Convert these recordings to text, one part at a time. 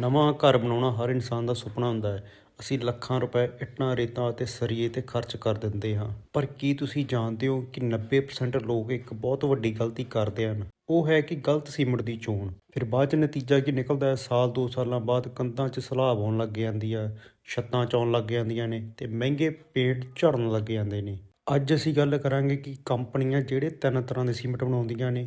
ਨਵਾਂ ਘਰ ਬਣਾਉਣਾ ਹਰ ਇਨਸਾਨ ਦਾ ਸੁਪਨਾ ਹੁੰਦਾ ਹੈ। ਅਸੀਂ ਲੱਖਾਂ ਰੁਪਏ ਇੱਟਾਂ, ਰੇਤਾਂ ਅਤੇ ਸਰੀਏ ਤੇ ਖਰਚ ਕਰ ਦਿੰਦੇ ਹਾਂ। ਪਰ ਕੀ ਤੁਸੀਂ ਜਾਣਦੇ ਹੋ ਕਿ 90% ਲੋਕ ਇੱਕ ਬਹੁਤ ਵੱਡੀ ਗਲਤੀ ਕਰਦੇ ਹਨ? ਉਹ ਹੈ ਕਿ ਗਲਤ ਸੀਮਿੰਟ ਦੀ ਚੋਣ। ਫਿਰ ਬਾਅਦ ਚ ਨਤੀਜਾ ਕੀ ਨਿਕਲਦਾ ਹੈ? ਸਾਲ, ਦੋ ਸਾਲਾਂ ਬਾਅਦ ਕੰਧਾਂ 'ਚ ਸਲਾਬ ਆਉਣ ਲੱਗ ਜਾਂਦੀ ਆ ਛੱਤਾਂ 'ਚ ਆਉਣ ਲੱਗ ਜਾਂਦੀਆਂ ਨੇ ਤੇ ਮਹਿੰਗੇ ਪੇਂਟ ਝੜਨ ਲੱਗ ਜਾਂਦੇ ਨੇ। ਅੱਜ ਅਸੀਂ ਗੱਲ ਕਰਾਂਗੇ ਕਿ ਕੰਪਨੀਆਂ ਜਿਹੜੇ ਤਿੰਨ ਤਰ੍ਹਾਂ ਦੇ ਸੀਮਿੰਟ ਬਣਾਉਂਦੀਆਂ ਨੇ।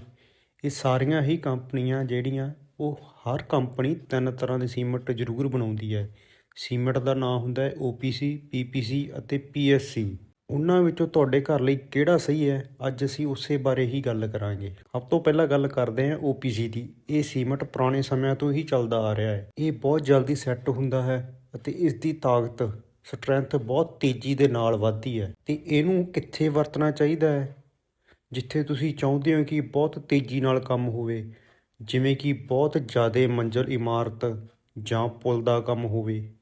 ਇਹ ਸਾਰੀਆਂ ਹੀ ਕੰਪਨੀਆਂ ਜਿਹੜੀਆਂ ਉਹ ਹਰ ਕੰਪਨੀ ਤਿੰਨ ਤਰ੍ਹਾਂ ਦੇ ਸੀਮੈਂਟ ਜ਼ਰੂਰ ਬਣਾਉਂਦੀ ਹੈ। ਸੀਮੈਂਟ ਦਾ ਨਾਮ ਹੁੰਦਾ ਹੈ OPC PPC ਅਤੇ PSC ਉਹਨਾਂ ਵਿੱਚੋਂ ਤੁਹਾਡੇ ਘਰ ਲਈ ਕਿਹੜਾ ਸਹੀ ਹੈ? ਅੱਜ ਅਸੀਂ ਉਸੇ ਬਾਰੇ ਹੀ ਗੱਲ ਕਰਾਂਗੇ। ਸਭ ਤੋਂ ਪਹਿਲਾਂ ਗੱਲ ਕਰਦੇ ਹਾਂ OPC ਦੀ। ਇਹ ਸੀਮੈਂਟ ਪੁਰਾਣੇ ਸਮਿਆਂ ਤੋਂ ਹੀ ਚੱਲਦਾ ਆ ਰਿਹਾ ਹੈ। ਇਹ ਬਹੁਤ ਜਲਦੀ ਸੈੱਟ ਹੁੰਦਾ ਹੈ ਅਤੇ ਇਸ ਦੀ ਤਾਕਤ, ਸਟਰੈਂਥ ਬਹੁਤ ਤੇਜ਼ੀ ਦੇ ਨਾਲ ਵੱਧਦੀ ਹੈ ਤੇ ਇਹਨੂੰ ਕਿੱਥੇ ਵਰਤਣਾ ਚਾਹੀਦਾ ਹੈ? ਜਿੱਥੇ ਤੁਸੀਂ ਚਾਹੁੰਦੇ ਹੋ ਕਿ ਬਹੁਤ ਤੇਜ਼ੀ ਨਾਲ ਕੰਮ ਹੋਵੇ। ਜਿਵੇਂ ਕਿ ਬਹੁਤ ਜ਼ਿਆਦਾ ਮੰਜ਼ਿਲ ਇਮਾਰਤ ਜਾਂ ਪੁਲ ਦਾ ਕੰਮ ਹੋਵੇ,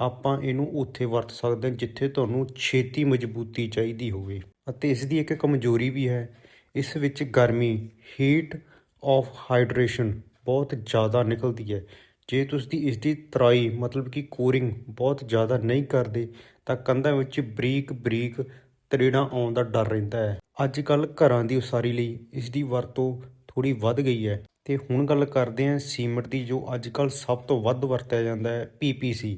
ਆਪਾਂ ਇਹਨੂੰ ਉੱਥੇ ਵਰਤ ਸਕਦੇ ਹਾਂ ਜਿੱਥੇ ਤੁਹਾਨੂੰ ਛੇਤੀ ਮਜ਼ਬੂਤੀ ਚਾਹੀਦੀ ਹੋਵੇ। ਅਤੇ ਇਸ ਦੀ ਇੱਕ ਕਮਜ਼ੋਰੀ ਵੀ ਹੈ, ਇਸ ਵਿੱਚ ਗਰਮੀ ਹੀਟ ਆਫ ਹਾਈਡਰੇਸ਼ਨ ਬਹੁਤ ਜ਼ਿਆਦਾ ਨਿਕਲਦੀ ਹੈ। ਜੇ ਤੁਸੀਂ ਇਸ ਦੀ ਤਰਾਈ, ਮਤਲਬ ਕਿ ਕੋਰਿੰਗ ਬਹੁਤ ਜ਼ਿਆਦਾ ਨਹੀਂ ਕਰਦੇ, ਤਾਂ ਕੰਧਾਂ ਵਿੱਚ ਬਰੀਕ ਬਰੀਕ ਤਰੇੜਾਂ ਆਉਣ ਦਾ ਡਰ ਰਹਿੰਦਾ ਹੈ। ਅੱਜ ਕੱਲ ਘਰਾਂ ਦੀ ਉਸਾਰੀ ਲਈ ਇਸ ਦੀ ਵਰਤੋਂ ਥੋੜੀ ਵੱਧ ਗਈ ਹੈ। ਤੇ ਹੁਣ ਗੱਲ ਕਰਦੇ ਹਾਂ ਸੀਮਿੰਟ ਦੀ, ਜੋ ਅੱਜ ਕੱਲ ਸਭ ਤੋਂ ਵੱਧ ਵਰਤਿਆ ਜਾਂਦਾ ਹੈ PPC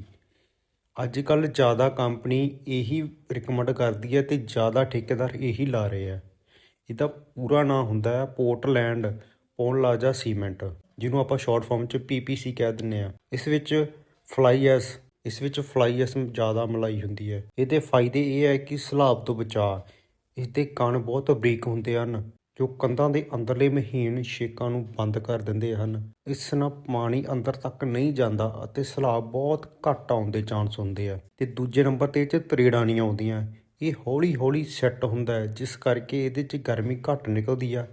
ਅੱਜ ਕੱਲ ਜ਼ਿਆਦਾ ਕੰਪਨੀ ਇਹੀ ਰਿਕਮੈਂਡ ਕਰਦੀ ਹੈ ਤੇ ਜ਼ਿਆਦਾ ਠੇਕੇਦਾਰ ਇਹੀ ਲਾ ਰਹੇ ਆ ਇਹਦਾ ਪੂਰਾ ਨਾਂ ਹੁੰਦਾ ਹੈ ਪੋਰਟਲੈਂਡ ਪੌਨਲਾਜਾ ਸੀਮੈਂਟ ਜਿਹਨੂੰ ਆਪਾਂ ਸ਼ਾਰਟ ਫਾਰਮ 'ਚ PPC ਕਹਿ ਦਿੰਦੇ ਆ ਇਸ ਵਿੱਚ ਫਲਾਈਐਸ ਇਸ ਵਿੱਚ ਫਲਾਈਐਸ ਜ਼ਿਆਦਾ ਮਲਾਈ ਹੁੰਦੀ ਹੈ। ਇਹਦੇ ਫਾਇਦੇ ਇਹ ਹੈ ਕਿ ਸਲਾਬ ਤੋਂ ਬਚਾ ਇਸ ਦੇ ਕਣ ਬਹੁਤ ਬਰੀਕ ਹੁੰਦੇ ਹਨ। ਜੋ ਕੰਧਾਂ ਦੇ ਅੰਦਰਲੇ ਮਹੀਨ ਛੇਕਾਂ ਨੂੰ ਬੰਦ ਕਰ ਦਿੰਦੇ ਹਨ। ਇਸ ਨਾਲ ਪਾਣੀ ਅੰਦਰ ਤੱਕ ਨਹੀਂ ਜਾਂਦਾ ਅਤੇ ਸਲਾਬ ਬਹੁਤ ਘੱਟ ਆਉਣ ਦੇ ਚਾਂਸ ਹੁੰਦੇ ਆ। ਤੇ ਦੂਜੇ ਨੰਬਰ ਤੇ ਇਹ 'ਚ ਤਰੇੜਾਂ ਨਹੀਂ ਆਉਂਦੀਆਂ। ਇਹ ਹੌਲੀ ਹੌਲੀ ਸੈੱਟ ਹੁੰਦਾ ਹੈ, ਜਿਸ ਕਰਕੇ ਇਹਦੇ 'ਚ ਗਰਮੀ ਘੱਟ ਨਿਕਲਦੀ ਆ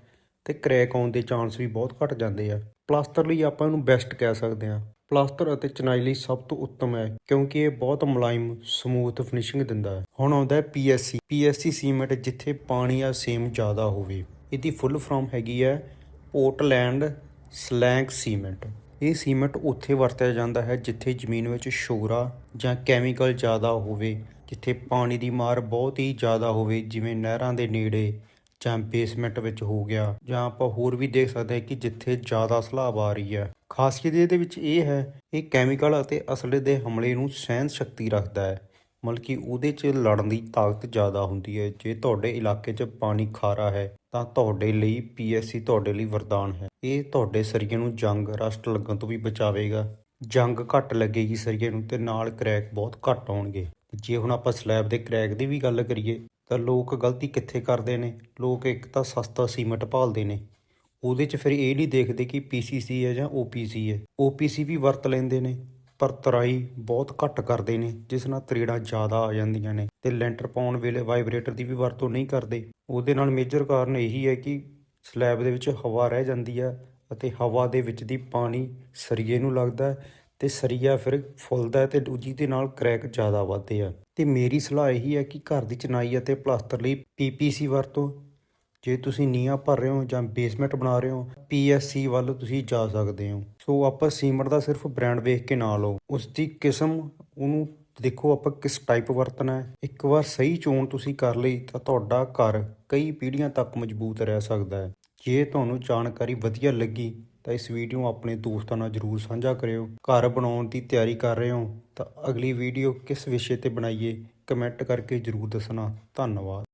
ਤੇ ਕ੍ਰੈਕ ਆਉਣ ਦੇ ਚਾਂਸ ਵੀ ਬਹੁਤ ਘੱਟ ਜਾਂਦੇ ਆ। ਪਲਾਸਟਰ ਲਈ ਆਪਾਂ ਇਹਨੂੰ ਬੈਸਟ ਕਹਿ ਸਕਦੇ ਹਾਂ। ਪਲਾਸਟਰ ਅਤੇ ਚਨਾਈ ਲਈ ਸਭ ਤੋਂ ਉੱਤਮ ਹੈ, ਕਿਉਂਕਿ ਇਹ ਬਹੁਤ ਮੁਲਾਇਮ, ਸਮੂਥ ਫਿਨਿਸ਼ਿੰਗ ਦਿੰਦਾ ਹੈ। ਹੁਣ ਆਉਂਦਾ ਹੈ PSC PSC ਸੀਮੈਂਟ ਜਿੱਥੇ ਪਾਣੀ ਆ ਸੇਮ ਜ਼ਿਆਦਾ ਹੋਵੇ। ਇਹਦੀ ਫੁੱਲ ਫਾਰਮ ਹੈਗੀ ਹੈ ਪੋਰਟਲੈਂਡ ਸਲੈਂਗ ਸੀਮੈਂਟ। ਇਹ ਸੀਮੈਂਟ ਉੱਥੇ ਵਰਤਿਆ ਜਾਂਦਾ ਹੈ ਜਿੱਥੇ ਜ਼ਮੀਨ ਵਿੱਚ ਸ਼ੋਰਾ ਜਾਂ ਕੈਮੀਕਲ ਜ਼ਿਆਦਾ ਹੋਵੇ, ਜਿੱਥੇ ਪਾਣੀ ਦੀ ਮਾਰ ਬਹੁਤ ਹੀ ਜ਼ਿਆਦਾ ਹੋਵੇ, ਜਿਵੇਂ ਨਹਿਰਾਂ ਦੇ ਨੇੜੇ ਜਾਂ ਬੇਸਮੈਂਟ ਵਿੱਚ ਹੋ ਗਿਆ। ਜਾਂ ਆਪਾਂ ਹੋਰ ਵੀ ਦੇਖ ਸਕਦੇ ਹਾਂ ਕਿ ਜਿੱਥੇ ਜ਼ਿਆਦਾ ਸਲਾਬ ਆ ਰਹੀ ਹੈ। ਖਾਸੀਅਤ ਇਹਦੇ ਵਿੱਚ ਇਹ ਹੈ, ਇਹ ਕੈਮੀਕਲ ਅਤੇ ਅਸਲੇ ਦੇ ਹਮਲੇ ਨੂੰ ਸਹਿਣ ਸ਼ਕਤੀ ਰੱਖਦਾ ਹੈ। ਮਤਲਬ ਕਿ ਉਹਦੇ 'ਚ ਲੜਨ ਦੀ ਤਾਕਤ ਜ਼ਿਆਦਾ ਹੁੰਦੀ ਹੈ। ਜੇ ਤੁਹਾਡੇ ਇਲਾਕੇ 'ਚ ਪਾਣੀ ਖਾਰਾ ਹੈ, ਤਾਂ ਤੁਹਾਡੇ ਲਈ ਪੀਐਸਸੀ ਤੁਹਾਡੇ ਲਈ ਵਰਦਾਨ ਹੈ। ਇਹ ਤੁਹਾਡੇ ਸਰੀਏ ਨੂੰ ਜੰਗ, ਰਸਟ ਲੱਗਣ ਤੋਂ ਵੀ ਬਚਾਵੇਗਾ। ਜੰਗ ਘੱਟ ਲੱਗੇਗੀ ਸਰੀਏ ਨੂੰ ਤੇ ਨਾਲ ਕ੍ਰੈਕ ਬਹੁਤ ਘੱਟ ਆਉਣਗੇ। ਜੇ ਹੁਣ ਆਪਾਂ ਸਲੈਬ ਦੇ ਕ੍ਰੈਕ ਦੀ ਵੀ ਗੱਲ ਕਰੀਏ, ਤਾਂ ਲੋਕ ਗਲਤੀ ਕਿੱਥੇ ਕਰਦੇ ਨੇ? ਲੋਕ ਇੱਕ ਤਾਂ ਸਸਤਾ ਸੀਮੈਂਟ ਭਾਲਦੇ ਨੇ। ਉਹਦੇ 'ਚ ਫਿਰ ਇਹ ਨਹੀਂ ਦੇਖਦੇ ਕਿ PCC ਹੈ ਜਾਂ OPC ਹੈ। OPC ਵੀ ਵਰਤ ਲੈਂਦੇ ਨੇ। ਪਰ ਤਰਾਈ ਬਹੁਤ ਘੱਟ ਕਰਦੇ ਨੇ, ਜਿਸ ਨਾਲ ਤਰੇੜਾਂ ਜ਼ਿਆਦਾ ਆ ਜਾਂਦੀਆਂ ਨੇ ਤੇ ਲੈਂਟਰ ਪਾਉਣ ਵੇਲੇ ਵਾਈਬ੍ਰੇਟਰ ਦੀ ਵੀ ਵਰਤੋਂ ਨਹੀਂ ਕਰਦੇ। ਉਹਦੇ ਨਾਲ ਮੇਜਰ ਕਾਰਨ ਇਹੀ ਹੈ ਕਿ ਸਲੈਬ ਦੇ ਵਿੱਚ ਹਵਾ ਰਹਿ ਜਾਂਦੀ ਹੈ ਅਤੇ ਹਵਾ ਦੇ ਵਿੱਚ ਦੀ ਪਾਣੀ ਸਰੀਏ ਨੂੰ ਲੱਗਦਾ ਹੈ ਤੇ ਸਰੀਆ ਫਿਰ ਫੁੱਲਦਾ ਹੈ ਤੇ ਦੂਜੀ ਦੇ ਨਾਲ ਕ੍ਰੈਕ ਜ਼ਿਆਦਾ ਵੱਧਦੇ ਆ। ਤੇ ਮੇਰੀ ਸਲਾਹ ਇਹੀ ਹੈ ਕਿ ਘਰ ਦੀ ਚਨਾਈ ਅਤੇ ਪਲਾਸਟਰ ਲਈ PPC ਵਰਤੋ ਜੇ ਤੁਸੀਂ ਨੀਹਾਂ ਭਰ ਰਹੇ ਹੋ ਜਾਂ ਬੇਸਮੈਂਟ ਬਣਾ ਰਹੇ ਹੋ PSC ਵੱਲ ਤੁਸੀਂ ਜਾ ਸਕਦੇ ਹੋ। ਸੋ ਆਪਾਂ ਸੀਮੈਂਟ ਦਾ ਸਿਰਫ ਬ੍ਰਾਂਡ ਵੇਖ ਕੇ ਨਾ ਲਓ ਉਸ ਦੀ ਕਿਸਮ, ਉਹਨੂੰ ਦੇਖੋ ਆਪਾਂ ਕਿਸ ਟਾਈਪ ਵਰਤਣਾ ਹੈ। ਇੱਕ ਵਾਰ ਸਹੀ ਚੋਣ ਤੁਸੀਂ ਕਰ ਲਈ ਤਾਂ ਤੁਹਾਡਾ ਘਰ ਕਈ ਪੀੜ੍ਹੀਆਂ ਤੱਕ ਮਜ਼ਬੂਤ ਰਹਿ ਸਕਦਾ ਹੈ। ਜੇ ਤੁਹਾਨੂੰ ਜਾਣਕਾਰੀ ਵਧੀਆ ਲੱਗੀ ਤਾਂ ਇਸ ਵੀਡੀਓ ਨੂੰ ਆਪਣੇ ਦੋਸਤਾਂ ਨਾਲ ਜਰੂਰ ਸਾਂਝਾ ਕਰਿਓ। ਘਰ ਬਣਾਉਣ ਦੀ ਤਿਆਰੀ ਕਰ ਰਹੇ ਹੋ ਤਾਂ ਅਗਲੀ ਵੀਡੀਓ ਕਿਸ ਵਿਸ਼ੇ ਤੇ ਬਣਾਈਏ ਕਮੈਂਟ ਕਰਕੇ ਜਰੂਰ ਦੱਸਣਾ। ਧੰਨਵਾਦ।